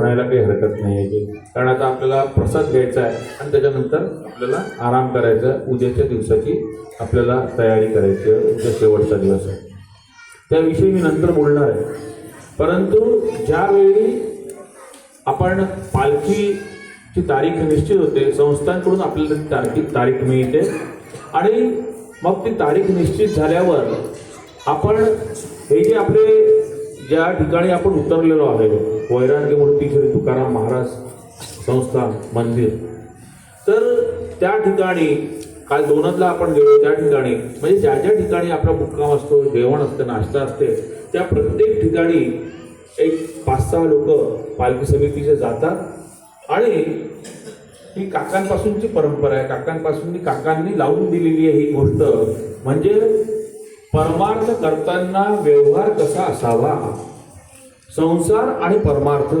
म्हणायला काही हरकत नाही आहे कारण आता आपल्याला प्रसाद घ्यायचा आहे आणि त्याच्यानंतर आपल्याला आराम करायचा आहे. उद्याच्या दिवसाची आपल्याला तयारी करायची आहे. उद्या शेवटचा दिवस आहे. त्याविषयी मी नंतर बोलणार आहे. परंतु ज्यावेळी आपण पालखीची तारीख निश्चित होते संस्थांकडून आपल्याला तारखी तारीख मिळते. आणि मग ती तारीख निश्चित झाल्यावर आपण हे जे आपले ज्या ठिकाणी आपण उतरलेलो आहे वैराग्य मूर्ती श्री तुकाराम महाराज संस्था मंदिर. तर त्या ठिकाणी काल दोनदला आपण गेलो त्या ठिकाणी म्हणजे ज्या ज्या ठिकाणी आपला मुक्काम असतो जेवण असतं नाश्ता असते त्या प्रत्येक ठिकाणी एक पाच सहा लोक पालखी समितीचे जातात. आणि ही काकांपासूनची परंपरा आहे. काकांपासून काकांनी लावून दिलेली आहे ही गोष्ट. म्हणजे परमार्थ करताना व्यवहार कसा असावा? संसार आणि परमार्थ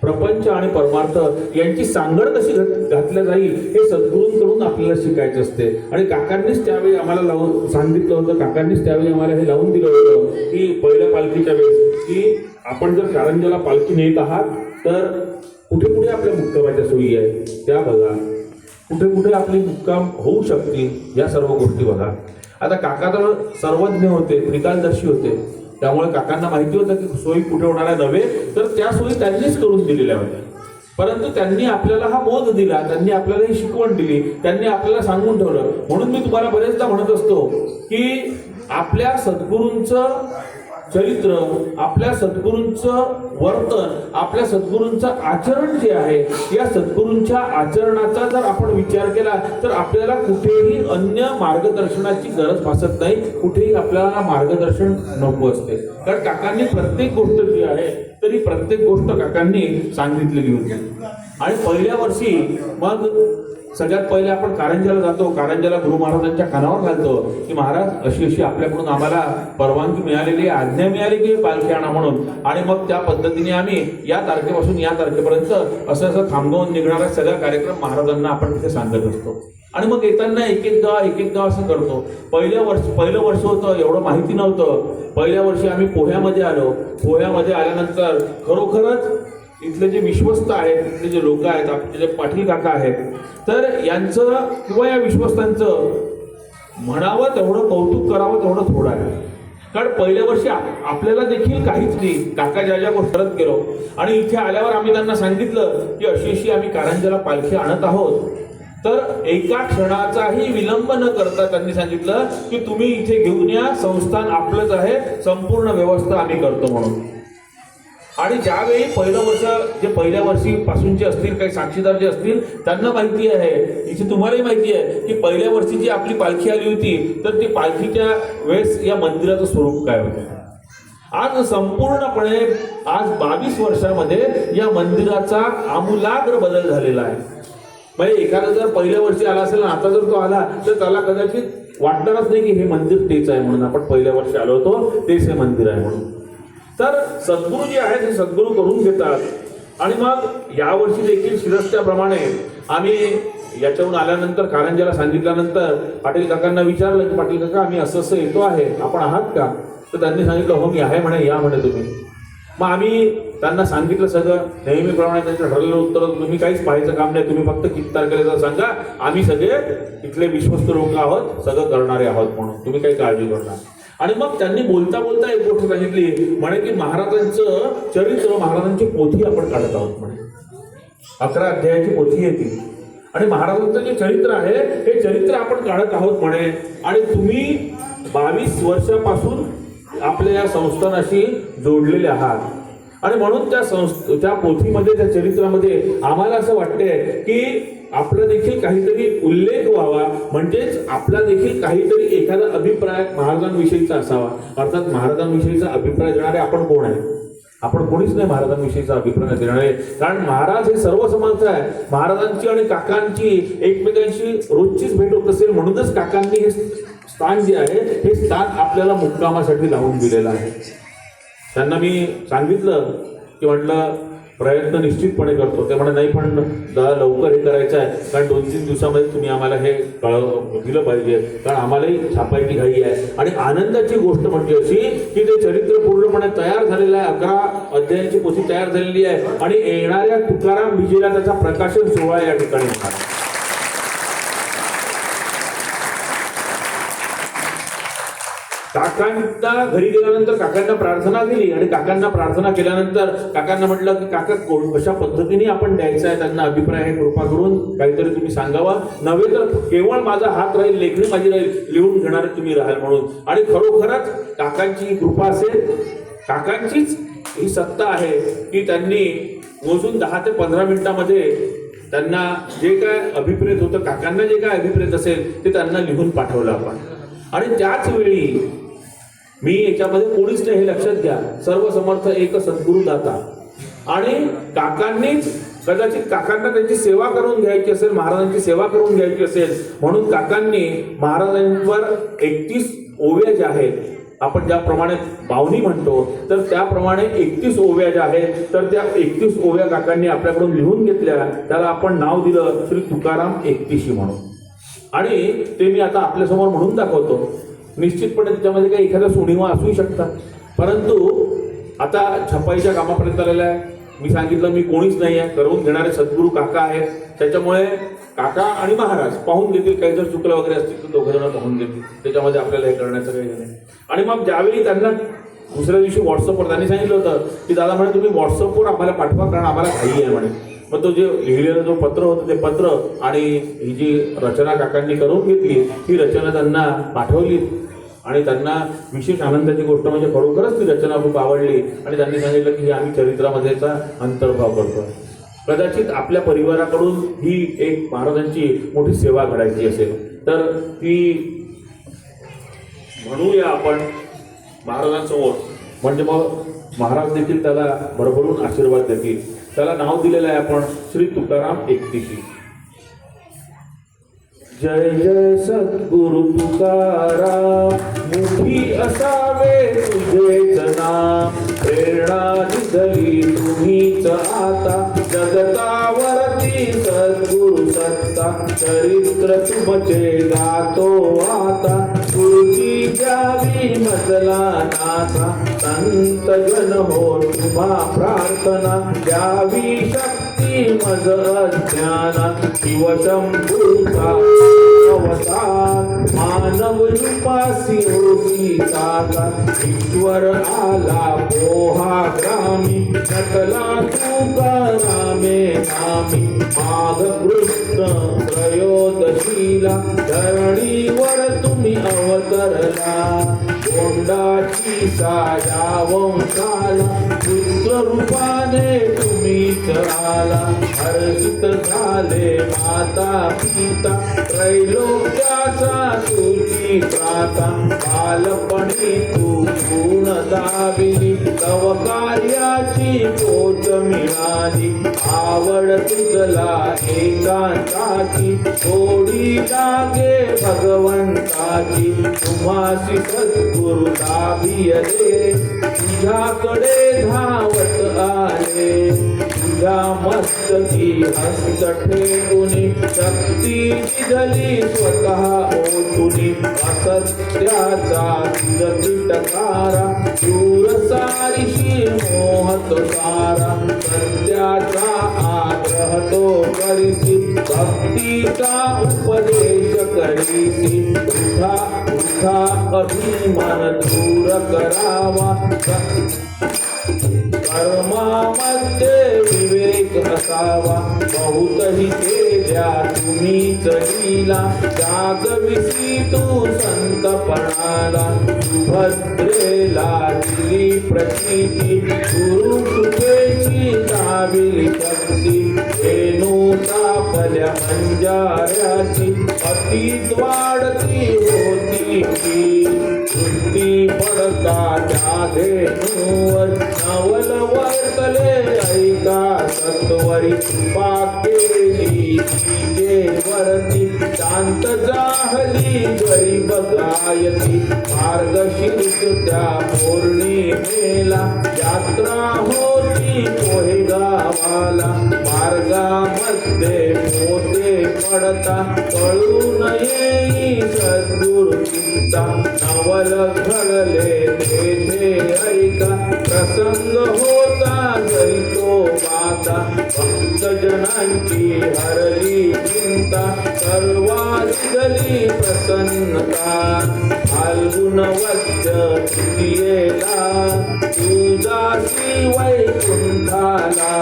प्रपंच आणि परमार्थ यांची सांगड कशी घात- घातल्या जाईल हे सद्गुरूंकडून आपल्याला शिकायचं असते. आणि काकांनीच त्यावेळी आम्हाला लावून सांगितलं होतं काकांनीच त्यावेळी आम्हाला हे लावून दिलं होतं की पहिल्या पालखीच्या वेळेस की आपण जर कारंजाला पालखी नेत आहात तर कुठे कुठे आपल्या मुक्कामाच्या सोयी आहेत? त्या बघा. कुठे कुठे आपली मुक्काम होऊ शकतील या सर्व गोष्टी बघा. आता काका तर सर्वज्ञ होते त्रिकालदर्शी होते. त्यामुळे काकांना माहिती होतं की सोयी कुठे होणाऱ्या नव्हे तर त्या सोयी त्यांनीच करून दिलेल्या होत्या. परंतु त्यांनी आपल्याला हा बोध दिला त्यांनी आपल्याला ही शिकवण दिली त्यांनी आपल्याला सांगून ठेवलं. म्हणून मी तुम्हाला बरेचदा म्हणत असतो की आपल्या सद्गुरूंचं चरित्र आपल्या सद्गुरूंचं वर्तन आपल्या सद्गुरूंचं आचरण जे आहे या सद्गुरूंच्या आचरणाचा जर आपण विचार केला तर आपल्याला कुठेही अन्य मार्गदर्शनाची गरज भासत नाही कुठेही आपल्याला मार्गदर्शन नको असते. कारण काकांनी प्रत्येक गोष्ट जी आहे तरी प्रत्येक गोष्ट काकांनी सांगितलेली होती. आणि पहिल्या वर्षी मग सगळ्यात पहिले आपण कारंजाला जातो. कारंजाला गुरु महाराजांच्या कानावर घालतो. की महाराज अशी अशी आपल्याकडून आम्हाला परवानगी मिळालेली आज्ञा मिळाली की पालखी आणा म्हणून. आणि मग त्या पद्धतीने आम्ही या तारखेपासून या तारखेपर्यंत असं असं थांबवून निघणारा सगळा कार्यक्रम महाराजांना आपण तिथे सांगत असतो. आणि मग येताना एक एक गाव एक एक गाव असं करतो. पहिल्या वर्ष पहिलं वर्ष होतं एवढं माहिती नव्हतं. पहिल्या वर्षी आम्ही पोह्यामध्ये आलो. पोह्यामध्ये आल्यानंतर खरोखरच इथले जे विश्वस्त आहेत इथले जे लोक आहेत आपले जे पाटील काका आहेत तर यांचं किंवा या विश्वस्तांचं म्हणावं तेवढं कौतुक करावं तेवढं थोडं आहे. कारण पहिल्या वर्षी आप- आपल्याला देखील काहीच नाही. काका ज्या ज्या गोष्टी गेलो आणि इथे आल्यावर आम्ही त्यांना सांगितलं की अशी अशी आम्ही कारंजाला पालखी आणत आहोत. तर एका क्षणाचाही विलंब न करता त्यांनी सांगितलं की तुम्ही इथे घेऊन या संस्थान आपलंच आहे संपूर्ण व्यवस्था आम्ही करतो म्हणून. आणि ज्यावेळी पहिलं वर्ष जे पहिल्या वर्षी पासूनचे असतील काही साक्षीदार जे असतील त्यांना माहिती आहे. इथे तुम्हालाही माहिती आहे की पहिल्या वर्षी जी आपली पालखी आली होती तर ती पालखीच्या वेळेस या मंदिराचं स्वरूप काय होतं? आज संपूर्णपणे आज बावीस वर्षामध्ये या मंदिराचा आमूलाग्र बदल झालेला आहे. म्हणजे एखादा जर पहिल्या वर्षी आला असेल आता जर तो आला तर त्याला कदाचित वाटणारच नाही की हे मंदिर तेच आहे म्हणून आपण पहिल्या वर्षी आलो होतो तेच हे मंदिर आहे म्हणून. तर सद्गुरू जे आहेत हे सद्गुरू करून घेतात. आणि मग यावर्षी देखील शिरस्त्याप्रमाणे आम्ही याच्याहून आल्यानंतर कारंजाला सांगितल्यानंतर पाटील काकांना विचारलं की पाटील काका आम्ही असं असं येतो आहे आपण आहात का? तर त्यांनी सांगितलं हो मी आहे म्हणे या म्हणे तुम्ही. मग आम्ही त्यांना सांगितलं सगळं. नेहमीप्रमाणे त्यांचं ठरलेलं उत्तर तुम्ही काहीच पाहायचं काम नाही तुम्ही फक्त किती तारखेला सांगा. आम्ही सगळे इथले विश्वस्त लोक आहोत सगळं करणारे आहोत म्हणून. तुम्ही काही काळजी करणार आणि मग त्यांनी बोलता बोलता एक गोष्ट सांगितली. म्हणे की महाराजांचं चरित्र महाराजांची पोथी आपण काढत आहोत म्हणे. अकरा अध्यायाची पोथी येते. आणि महाराजांचं जे चरित्र आहे हे चरित्र आपण काढत आहोत म्हणे. आणि तुम्ही बावीस वर्षापासून आपल्या या संस्थानाशी जोडलेले आहात. आणि म्हणून त्या संस्थ त्या पोथीमध्ये त्या चरित्रामध्ये आम्हाला असं वाटतंय की आपला देखील काहीतरी उल्लेख व्हावा. म्हणजेच आपला देखील काहीतरी एखादा अभिप्राय महाराजांविषयीचा असावा. अर्थात महाराजांविषयीचा अभिप्राय देणारे आपण कोण आहे? आपण कोणीच नाही महाराजांविषयीचा अभिप्राय देणारे. कारण महाराज हे सर्व समाज आहे. महाराजांची आणि काकांची एकमेकांशी रोजचीच भेट होत असेल म्हणूनच काकांनी हे स्थान जे आहे हे स्थान आपल्याला मुक्कामासाठी लावून दिलेलं आहे. त्यांना मी सांगितलं की म्हटलं प्रयत्न निश्चितपणे करतो. ते म्हणे नाही पण जरा लवकर हे करायचं आहे. कारण दोन तीन दिवसामध्ये तुम्ही आम्हाला हे कळव दिलं पाहिजे. कारण आम्हालाही छापायची घाई आहे. आणि आनंदाची गोष्ट म्हणजे अशी की ते चरित्र पूर्णपणे तयार झालेलं आहे. अकरा अध्यायांची पोथी तयार झालेली आहे. आणि येणाऱ्या तुकाराम विजयला त्याचा प्रकाशन सोहळा या ठिकाणी होणार काकांना घरी गेल्यानंतर काकांना प्रार्थना केली आणि काकांना प्रार्थना केल्यानंतर काकांना म्हटलं की काका कोण कशा पद्धतीने आपण द्यायचा आहे त्यांना अभिप्राय आहे कृपा करून काहीतरी तुम्ही सांगावा. नव्हे तर केवळ माझा हात राहील लेखणी माझी राहील लिहून घेणारे तुम्ही राहाल म्हणून. आणि खरोखरच काकांची कृपा असेल काकांचीच ही सत्ता आहे की त्यांनी मोजून दहा ते पंधरा मिनिटामध्ये त्यांना जे काय अभिप्रेत होतं काकांना जे काय अभिप्रेत असेल ते त्यांना लिहून पाठवलं आपण. आणि त्याच वेळी मी याच्यामध्ये कोणीच नाही हे लक्षात घ्या. सर्व समर्थ एक सद्गुरु दाता. आणि काकांनीच कदाचित काकांना त्यांची सेवा करून घ्यायची असेल महाराजांची सेवा करून घ्यायची असेल म्हणून काकांनी महाराजांवर एकतीस ओव्या ज्या आहेत आपण ज्याप्रमाणे बावनी म्हणतो तर त्याप्रमाणे एकतीस ओव्या ज्या आहेत तर त्या एकतीस ओव्या काकांनी आपल्याकडून लिहून घेतल्या. त्याला आपण नाव दिलं श्री तुकाराम एकतीशी म्हणून. आणि ते मी आता आपल्यासमोर म्हणून दाखवतो. निश्चितपणे त्याच्यामध्ये काही एखादा सुणिवा असू शकतात परंतु आता छपाईच्या कामापर्यंत आलेलं आहे. मी सांगितलं मी कोणीच नाही आहे. करून घेणारे सद्गुरू काका आहेत. त्याच्यामुळे काका आणि महाराज पाहून घेतील. काही जर चुकलं वगैरे असतील तर दोघं जण पाहून घेतील. त्याच्यामध्ये आपल्याला हे करण्याचं काही नाही. आणि मग ज्यावेळी त्यांना दुसऱ्या दिवशी व्हॉट्सअपवर त्यांनी सांगितलं होतं की दादा म्हणे तुम्ही व्हॉट्सअपवर आम्हाला पाठवा कारण आम्हाला घाई आहे म्हणे. मग तो जे लिहिलेलं जो पत्र होतं ते पत्र आणि ही जी रचना काकांनी करून घेतली ती रचना त्यांना पाठवली. आणि त्यांना विशेष आनंदाची गोष्ट म्हणजे खरोखरच ती रचना खूप आवडली. आणि त्यांनी सांगितलं की आम्ही चरित्रामध्येचा अंतर्भाव करतो. कदाचित आपल्या परिवाराकडून ही एक महाराजांची मोठी सेवा घडायची असेल तर ती म्हणूया आपण महाराजांसमोर. म्हणजे मग महाराज देखील त्याला भरभरून आशीर्वाद देतील. त्याला नाव दिलेलं आहे आपण श्री तुकाराम एकतीशी. जय जय सद्गुरु तुकाराम मुठी असावे तुझेच नाम प्रेरणा दिसली तुम्हीच आता जगतावर सद्गुरु सत्ता चरित्र तुमचे गातो आता. गुरुची द्यावी मजला नाथा संत जन हो तुम्हा प्रार्थना. द्यावी शक्ती मज अज्ञाना. शिवशंभूचा अवतार मानव रूपासी होती साका ईश्वर आला पोहा ग्रामी नटला तुका रामे नामी माघ कृष्ण त्रयोदशीला धरणीवर तुम्ही अवतरला. गोंडाची साया वंशाला पुत्र रूपाने तुम्ही चराला हर्षित झाले माता पिता त्रैलोक्याचा तुझी प्राता बालपणी तू पूर्ण दाविली तव कार्याची पोच मिळाली. आवड तुझला एकांताची थोडी लागे भगवंताची तुम्हासी सद्गुरु दाबियले तुझ्याकडे धावत आले. तुझ्या मस्तकी हस्तठे कुणी. शक्ती दिधली स्वतः ओतुनी. असत्याचा टकारा दूर सारीशी मोहत सारा सत्याचा आग्रह तो करीसी भक्तीचा उपदेश करीसी उठा उठा अभिमान दूर करावा. कर्मामध्ये विवेक असावा बहुतही केल्या तुम्ही चलीला जागविसी तू संतपणाला सुभद्रेला दिली प्रचिती गुरु कृपेची दाविली शक्ती. रेणू तापल्या अंजाऱ्याची अतीत वाढती होती ती. वृत्ती पडता त्या धेनूवर. नवल वर्तले ऐका. सत्वरी कृपा केली तिचे वरती शांत जाहली गरीब गायती मार्गशीर्ष त्या पौर्णिमेला यात्रा होती पोहे गावाला. मार्गामध्ये मोठे पडता कळू नये सद्गुरु नवल घडले तेथे ऐका प्रसंग हो भक्तजनांची हरली चिंता सर्वा सर्वाधिकली प्रसन्नता. फाल्गुन वद्य तृतीयेला श्री वैकुंठाला.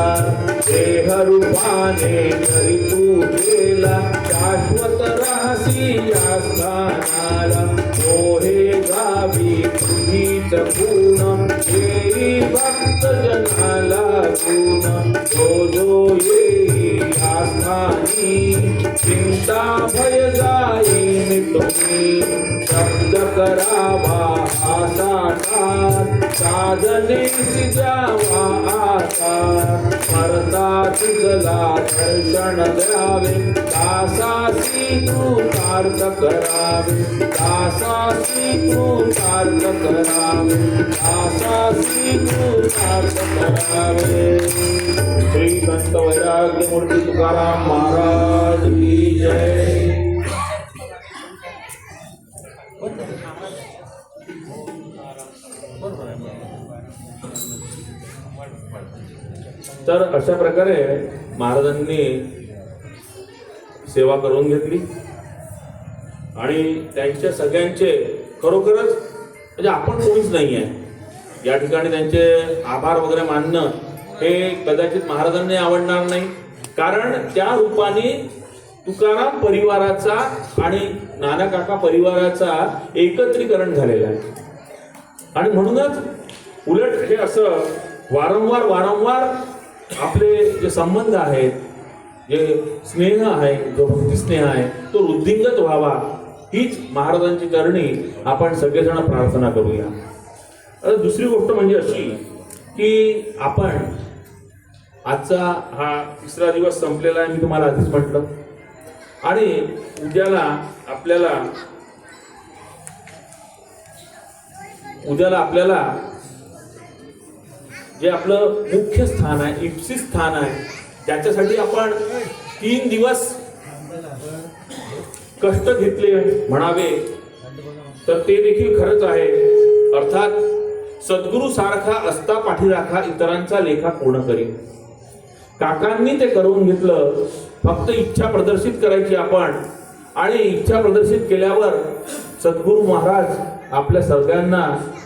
देहरूपाने तरी तू गेला शाश्वत राहसी या स्थानाला मोहे गावी तुझीच पूर्ण येई भक्त जनाला पूर्ण जो जो ये स्थानी चिंता भय जाईन तुम्ही. शब्द करावा आसाटात साधने जावा आता परता तुझला दर्शन द्यावे दासासी तू कार्य करावे. दासासी तू कार्य करावे दासासी तू कार्य करावे. श्री संत वैराग्य मूर्ती तुकाराम महाराज की जय। तर अशा प्रकारे महाराजांनी सेवा करून घेतली. आणि त्यांच्या सगळ्यांचे खरोखरच म्हणजे आपण कोणीच नाही आहे या ठिकाणी त्यांचे आभार वगैरे मानणं हे कदाचित महाराजांनी आवडणार नाही. कारण त्या रूपाने तुकाराम परिवाराचा आणि नाना काका परिवाराचा एकत्रीकरण झालेला आहे. आणि म्हणूनच उलट हे असं वारंवार वारंवार आपले जे संबंध आहेत जे स्नेह आहे जो भक्तिस्नेह आहे तो वृद्धिंगत व्हावा हीच महाराजांची करणी. आपण सगळेजण प्रार्थना करूया. दुसरी गोष्ट म्हणजे अशी की आपण आजचा हा तिसरा दिवस संपलेला आहे मी तुम्हाला आधीच म्हटलं. आणि उद्याला आपल्याला उद्याला आपल्याला जे आपलं मुख्य स्थान आहे इप्सी स्थान आहे ज्याच्यासाठी आपण तीन दिवस कष्ट घेतले म्हणावे. तर ते देखील खरंच आहे. अर्थात सद्गुरू सारखा असता पाठीराखा इतरांचा लेखा पूर्ण करी काकांनी ते करून घेतलं फक्त इच्छा प्रदर्शित करायची आपण. आणि इच्छा प्रदर्शित केल्यावर सद्गुरू महाराज आपल्या सगळ्यांना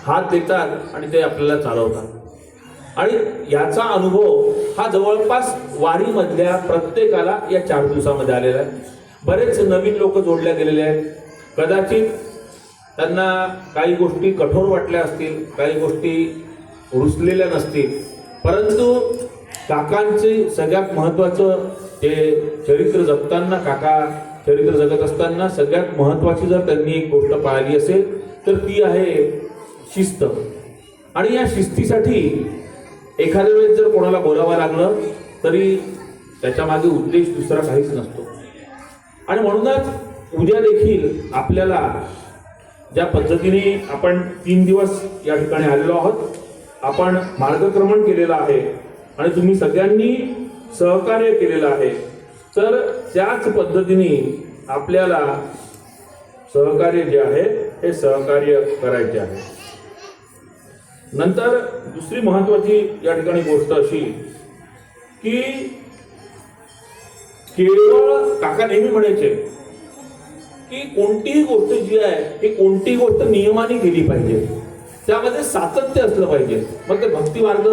हात देतात आणि ते आपल्याला चालवतात. आणि याचा अनुभव हा जवळपास वारीमधल्या प्रत्येकाला या चार दिवसामध्ये आलेला आहे. बरेच नवीन लोक जोडल्या गेलेले आहेत. कदाचित त्यांना काही गोष्टी कठोर वाटल्या असतील काही गोष्टी रुसलेल्या नसतील. परंतु काकांचे सगळ्यात महत्त्वाचं ते चरित्र जगताना काका चरित्र जगत असताना सगळ्यात महत्त्वाची जर त्यांनी एक गोष्ट पाळली असेल तर ती आहे शिस्त. आणि या शिस्तीसाठी एखाद्या वेळेस जर कोणाला बोलावं लागलं तरी त्याच्यामागे उद्देश दुसरा काहीच नसतो. आणि म्हणूनच उद्या देखील आपल्याला ज्या पद्धतीने आपण तीन दिवस या ठिकाणी आलेलो आहोत आपण मार्गक्रमण केलेलं आहे आणि तुम्ही सगळ्यांनी सहकार्य केलेलं आहे तर त्याच पद्धतीने आपल्याला सहकार्य जे आहे हे सहकार्य करायचे आहे. नंतर दुसरी महत्वाची या ठिकाणी गोष्ट अशी की केवळ काका नेहमी म्हणायचे की कोणतीही गोष्ट जी आहे ती कोणतीही गोष्ट नियमाने केली पाहिजे. त्यामध्ये सातत्य असलं पाहिजे. मग ते भक्ती मार्ग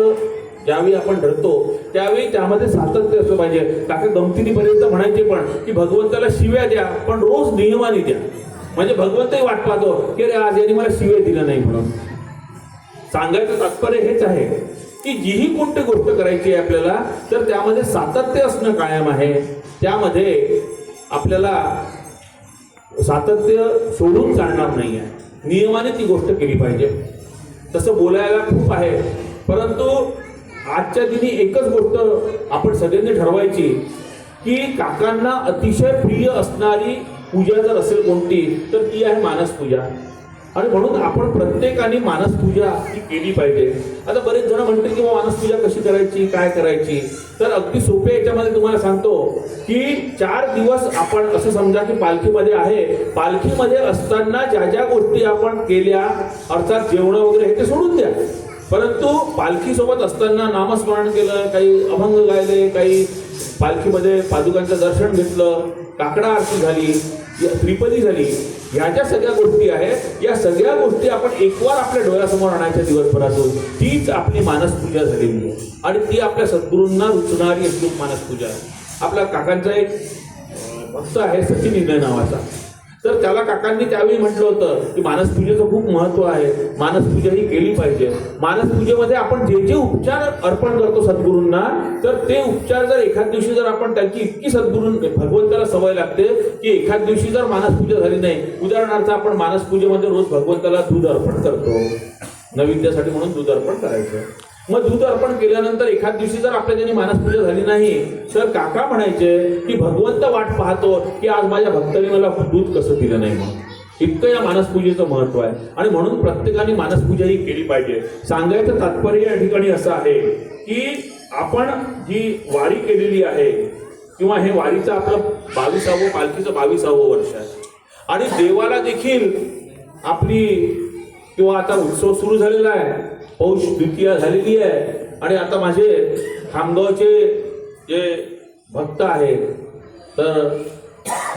ज्यावेळी आपण धरतो त्यावेळी त्यामध्ये सातत्य असलं पाहिजे. काका गमतीनीपर्यंत म्हणायचे पण की भगवंताला शिव्या द्या पण रोज नियमाने द्या. म्हणजे भगवंतही वाट पाहतो की रे आज यांनी मला शिव्या दिल्या नाही म्हणून. सांगायचं तात्पर्य हेच आहे की जीही कोणती गोष्ट करायची आहे आपल्याला तर त्यामध्ये सातत्य असणं कायम आहे. त्यामध्ये आपल्याला सातत्य सोडून चालणार नाही आहे नियमाने ती गोष्ट केली पाहिजे. तसं बोलायला खूप आहे परंतु आजच्या दिनी एकच गोष्ट आपण सगळ्यांनी ठरवायची की काकांना अतिशय प्रिय असणारी पूजा जर असेल कोणती तर ती आहे मानस पूजा. आणि म्हणून आपण प्रत्येकाने मानस पूजा ही केली पाहिजे. आता बरेच जण म्हणतील की मानस पूजा कशी करायची काय करायची? तर अगदी सोपे याच्यामध्ये तुम्हाला सांगतो की चार दिवस आपण असं समजा की पालखीमध्ये आहे. पालखीमध्ये असताना ज्या ज्या गोष्टी आपण केल्या अर्थात जेवण वगैरे हे ते सोडून द्या. परंतु पालखीसोबत असताना नामस्मरण केलं काही अभंग गायले काही पालखीमध्ये पादुकांचं दर्शन घेतलं काकडा आरती झाली त्रिपदी झाली ह्या ज्या सगळ्या गोष्टी आहेत या सगळ्या गोष्टी आपण एकवार आपल्या डोळ्यासमोर आणायच्या दिवसभरातून तीच आपली मानसपूजा झालेली आहे. आणि ती आपल्या सद्गुरूंना रुचणारी अशी मानसपूजा आहे. आपल्या काकांचा एक भक्त आहे सचिन इंद्र नावाचा. तर त्याला काकांनी त्यावेळी म्हटलं होतं की मानसपूजेचं खूप महत्त्व आहे. मानसपूजा ही केली पाहिजे. मानसपूजेमध्ये आपण जे जे उपचार अर्पण करतो सद्गुरूंना तर ते उपचार जर एखाद दिवशी जर आपण त्यांची इतकी सद्गुरू भगवंताला सवय लागते की एखाद दिवशी जर मानसपूजा झाली नाही उदाहरणार्थ आपण मानसपूजेमध्ये रोज भगवंताला दूध अर्पण करतो. नैवेद्यासाठी म्हणून दूध अर्पण करायचं. मग दूध अर्पण केल्यानंतर एखाद दिवशी जर आपल्या त्यांनी मानसपूजा झाली नाही तर काका म्हणायचे की भगवंत वाट पाहतो की आज माझ्या भक्तांनी मला दूध कसं दिलं नाही म्हणून. इतकं या मानसपूजेचं महत्त्व आहे. आणि म्हणून प्रत्येकाने मानसपूजा ही केली पाहिजे. सांगायचं तात्पर्य या ठिकाणी असं आहे की आपण जी वारी केलेली आहे किंवा हे वारीचं आपलं बावीसावं पालखीचं बावीसावं वर्ष आहे. आणि देवाला देखील आपली किंवा आता उत्सव सुरू झालेला आहे हो, पौष द्वितीया झालेली आहे. आणि आता माझे खामगावचे जे भक्त आहेत तर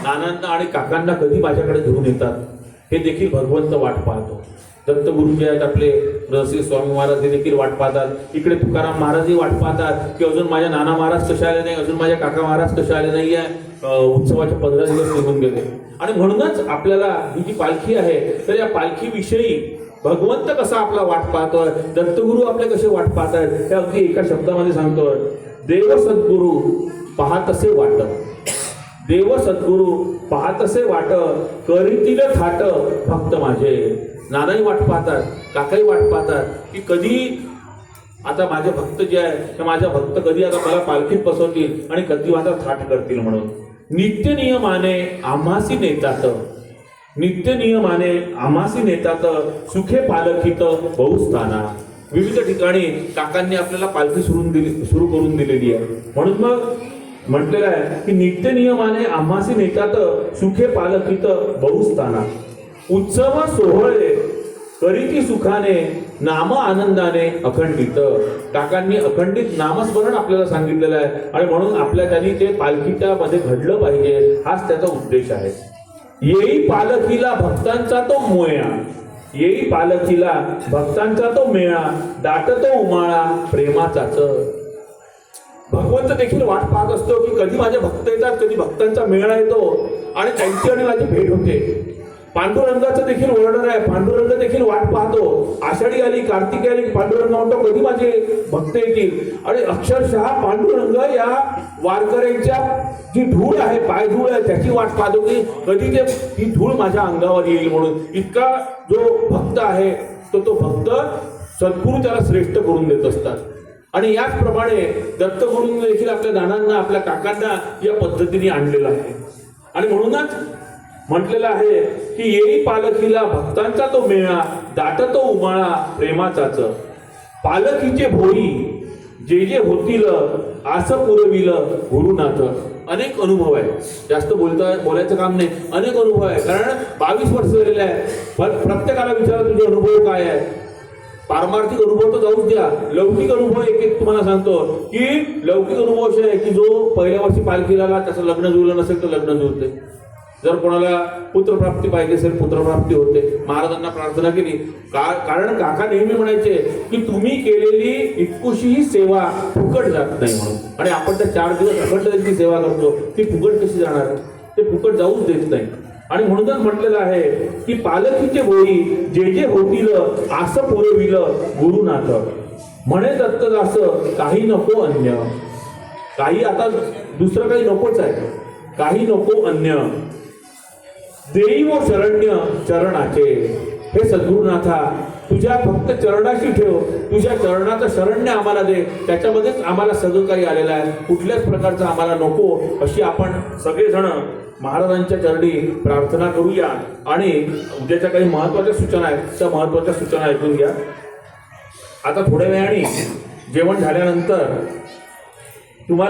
नानांना आणि काकांना कधी माझ्याकडे घेऊन येतात हे देखील भगवंत वाट पाहतो. दत्तगुरु जे आहेत आपले रहस्य स्वामी महाराज हे देखील वाट पाहतात. इकडे तुकाराम महाराजही वाट पाहतात की अजून माझ्या नाना महाराज कसे आले नाही अजून माझ्या काका महाराज कसे आले नाही आहे उत्सवाचे पंधरा दिवस निघून गेले. आणि म्हणूनच आपल्याला ही जी पालखी आहे तर या पालखीविषयी भगवंत कसा आपला वाट पाहतोय? दत्तगुरु आपले कसे वाट पाहत हे अगदी एका शब्दामध्ये सांगतोय. देव सद्गुरु पाहतसे वाट. देव सद्गुरु पाहतसे वाट. करीतील थाट फक्त माझे. नानाही वाट पाहतात काकाही वाट पाहतात. की कधी आता माझे भक्त जे आहे ते माझ्या भक्त कधी आता मला पालखीत बसवतील आणि कधी माझा थाट करतील म्हणून. नित्य नियमाने आम्हासी नेतात. नित्य नियमाने आमासी नेतात सुखे पालखीत बहुस्थाना. विविध ठिकाणी काकांनी आपल्याला पालखी सुरू दिली सुरू करून दिलेली आहे. म्हणून मग म्हटलेलं आहे की नित्य नियमाने आम्हासी नेतात सुखे पालखीत बहुस्थाना. उत्सव सोहळे करीती सुखाने नाम आनंदाने अखंडित. काकांनी अखंडित नामस्मरण आपल्याला सांगितलेलं आहे. आणि म्हणून आपल्या त्यांनी ते पालखीच्या मध्ये घडलं पाहिजे हाच त्याचा उद्देश आहे. येई पालखीला भक्तांचा तो मोया येई पालखीला भक्तांचा तो मेळा दाटतो उमाळा प्रेमाचाच भगवंत देखील वाट पाहत असतो की कधी माझे भक्त येतात कधी भक्तांचा मेळा येतो आणि त्यांची आणि माझी भेट होते. पांडुरंगाचं देखील वर्णन आहे. पांडुरंग देखील वाट पाहतो. आषाढी आली कार्तिकी आली पांडुरंग म्हणतो कधी माझे भक्त येतील? आणि अक्षरशः पांडुरंग या वारकऱ्यांच्या जी धूळ आहे पाय धूळ आहे त्याची वाट पाहतो की कधी ते ती धूळ माझ्या अंगावर येईल म्हणून. इतका जो भक्त आहे तो तो भक्त सद्गुरू त्याला श्रेष्ठ करून देत असतात. आणि याचप्रमाणे दत्तगुरूंनी देखील आपल्या नानांना आपल्या काकांना या पद्धतीने आणलेलं आहे. आणि म्हणूनच म्हटलेलं आहे की येई पालखीला भक्तांचा तो मेळा दाटतो उमाळा प्रेमाचाच. पालखीचे भोई जे जे होतील असं पुरविल गुरुनाथ. अनेक अनुभव आहे जास्त बोलता बोलायचं काम नाही. अनेक अनुभव आहे कारण बावीस वर्ष झालेले आहे पण प्रत्येकाला विचारा तुझे अनुभव काय आहे पारमार्थिक अनुभव तर जाऊच द्या. लौकिक अनुभव एक एक तुम्हाला सांगतो. की लौकिक अनुभव असे आहे की जो पहिल्या वर्षी पालखीला त्याचं लग्न जुळलं नसेल तर लग्न जुळते जर कोणाला पुत्रप्राप्ती पाहिजे असेल पुत्रप्राप्ती होते. महाराजांना प्रार्थना केली. का कारण काका नेहमी म्हणायचे की तुम्ही केलेली इतकुशीही सेवा फुकट जात नाही म्हणून. आणि आपण त्या चार दिवस अखंड त्यांची सेवा करतो. ती फुकट कशी जाणार? ते फुकट जाऊच देत नाही. आणि म्हणूनच म्हटलेलं आहे की पालखीचे होई जे जे होतील असं पुरविल गुरुनाथ. म्हणे दत्तदास काही नको अन्य. काही आता दुसरं काही नकोच आहे. काही नको अन्य. देईव शरण्य चरणाचे. हे सद्गुरुनाथा तुझ्या फक्त चरणाशी ठेव. तुझ्या चरणाचं शरण्य आम्हाला दे. त्याच्यामध्येच आम्हाला सगळं काही आलेलं आहे. कुठल्याच प्रकारचं आम्हाला नको. अशी आपण सगळेजण महाराजांच्या चरणी प्रार्थना करूया. आणि उद्याच्या काही महत्त्वाच्या सूचना आहेत. त्या महत्त्वाच्या सूचना ऐकून घ्या. आता थोड्या वेळाने जेवण झाल्यानंतर